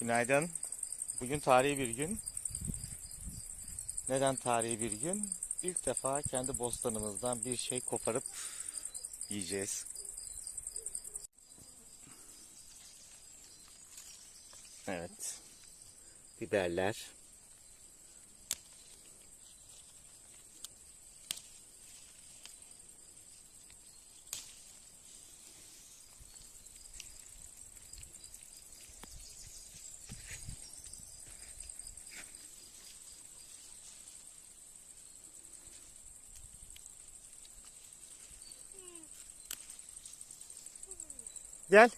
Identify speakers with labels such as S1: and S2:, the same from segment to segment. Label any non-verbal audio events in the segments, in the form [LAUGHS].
S1: Günaydın. Bugün tarihi bir gün. Neden tarihi bir gün? İlk defa kendi bostanımızdan bir şey koparıp yiyeceğiz. Evet. Biberler. Gel.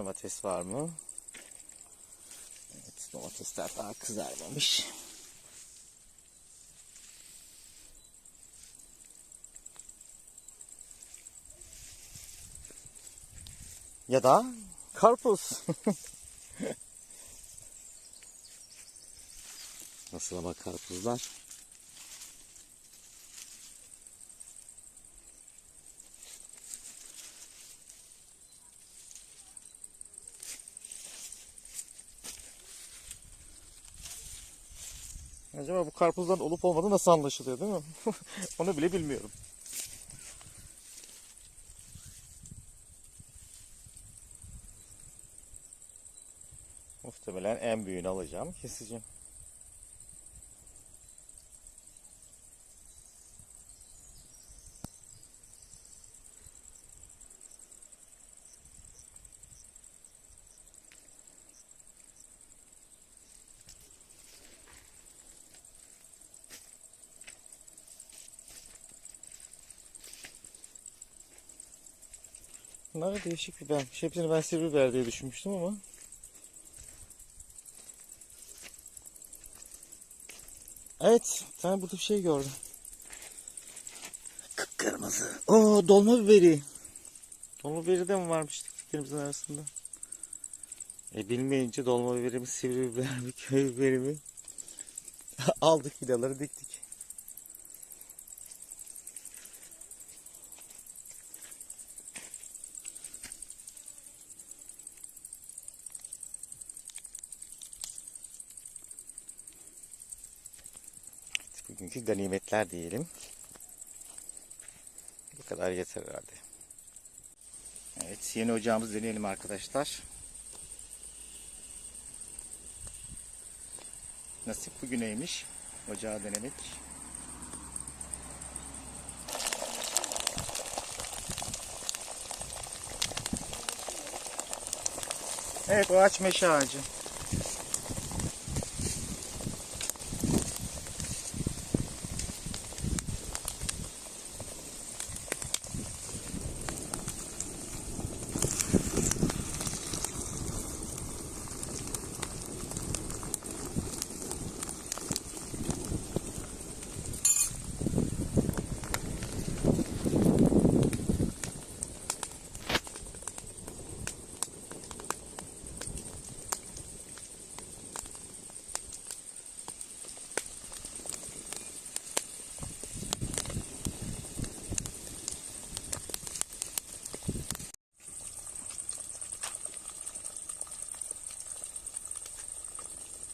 S1: Domates var mı? Evet, domatesler daha kızarmamış. Ya da karpuz. [LAUGHS] Nasıl ama karpuzlar? Acaba bu karpuzların olup olmadığı nasıl anlaşılıyor değil mi? [LAUGHS] Onu bile bilmiyorum. Muhtemelen en büyüğünü alacağım, keseceğim. Bunlar da değişik bibermiş. Hepsini ben sivri biber diye düşünmüştüm ama. Evet, bir tane burada bir şey gördüm. Kıpkırmızı. Oo, dolma biberi. Dolma biberi de mi varmış diktiklerimizin arasında? E bilmeyince dolma biberi mi, sivri biber mi, köy biberi mi? [LAUGHS] Aldık vidaları diktik. Bugünkü ganimetler diyelim. Bu kadar yeter herhalde. Evet yeni ocağımızı deneyelim arkadaşlar. Nasip bugüneymiş ocağı denemek. Evet o ağaç meşe ağacı.